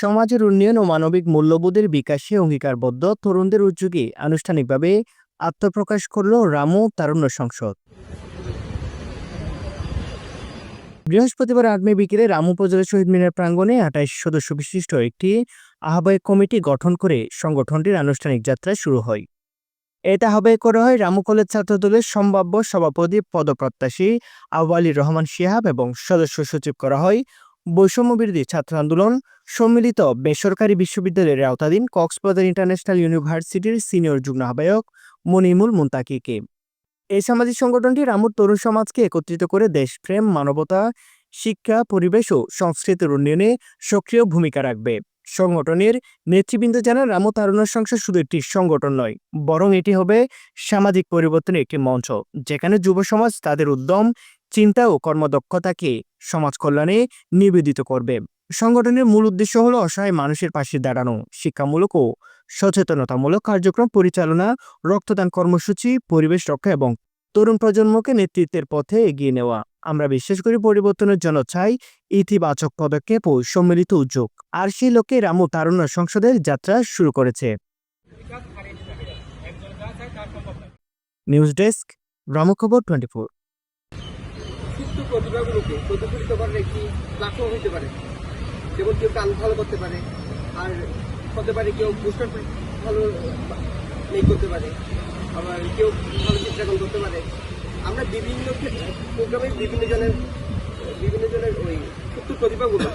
সমাজের উন্নয়ন ও মানবিক মূল্যবোধের বিকাশে অঙ্গীকারবদ্ধ তরুণদের উদ্যোগে আনুষ্ঠানিকভাবে আত্মপ্রকাশ করল রামু তারুণ্য সংসদ। বৃহস্পতিবার আট বিকেলে রামু উপজেলা শহীদ মিনার প্রাঙ্গণে আঠাইশ সদস্য বিশিষ্ট একটি আহ্বায়ক কমিটি গঠন করে সংগঠনটির আনুষ্ঠানিক যাত্রা শুরু হয়। এটা হবে করা হয় রামু কলেজ ছাত্রদলের সম্ভাব্য সভাপতি, পদপ্রত্যাশী আবু আলী রহমান শিহাব এবং সদস্য সচিব করা হয়। বৈষম্যবিরোধী ছাত্র আন্দোলন সম্মিলিত বেসরকারি বিশ্ববিদ্যালয়ের আওতাধীন কক্সবাজার ইন্টারন্যাশনাল ইউনিভার্সিটির সিনিয়র যুগ্ম আহ্বায়ক মনিমুল মুন্তাকিকে। এই সামাজিক সংগঠনটি রামুর তরুণ সমাজকে একত্রিত করে দেশপ্রেম, মানবতা শিক্ষা, পরিবেশ ও সংস্কৃতির উন্নয়নে সক্রিয় ভূমিকা রাখবে। সংগঠনের নেতৃবৃন্দ জানান, রামু তারুণ্য সংসদ শুধু একটি সংগঠন নয়, বরং এটি হবে সামাজিক পরিবর্তনের একটি মঞ্চ, যেখানে যুব সমাজ তাদের উদ্যম, চিন্তা ও কর্মদক্ষতাকে সমাজ কল্যাণে নিবেদিত করবে। সংগঠনের মূল উদ্দেশ্য হলো অসহায় মানুষের পাশে দাঁড়ানো, শিক্ষামূলক ও সচেতনতামূলক কার্যক্রম পরিচালনা, রক্তদান কর্মসূচি, পরিবেশ রক্ষা এবং তরুণ প্রজন্মকে নেতৃত্বের পথে এগিয়ে নেওয়া। আমরা বিশ্বাস করি পরিবর্তনের জন্য চাই ইতিবাচক পদক্ষেপ ও সম্মিলিত উদ্যোগ। আর সেই লক্ষ্যে রামু তারুণ্য সংসদের যাত্রা শুরু করেছে। নিউজ ডেস্ক রামু খবর টোয়েন্টি ফোর। আর হতে পারে কেউ ভালো করতে পারে। আবার কেউ ভালো চিত্রাঙ্কন করতে পারে। আমরা বিভিন্ন প্রোগ্রামে বিভিন্ন জনের বিভিন্ন জনের ওই সুপ্ত প্রতিভাগুলো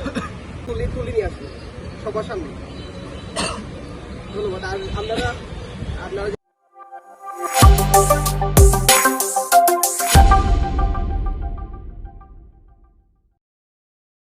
তুলে তুলে নিয়ে আসব সবার সামনে। ধন্যবাদ। আর আপনারা আপনারা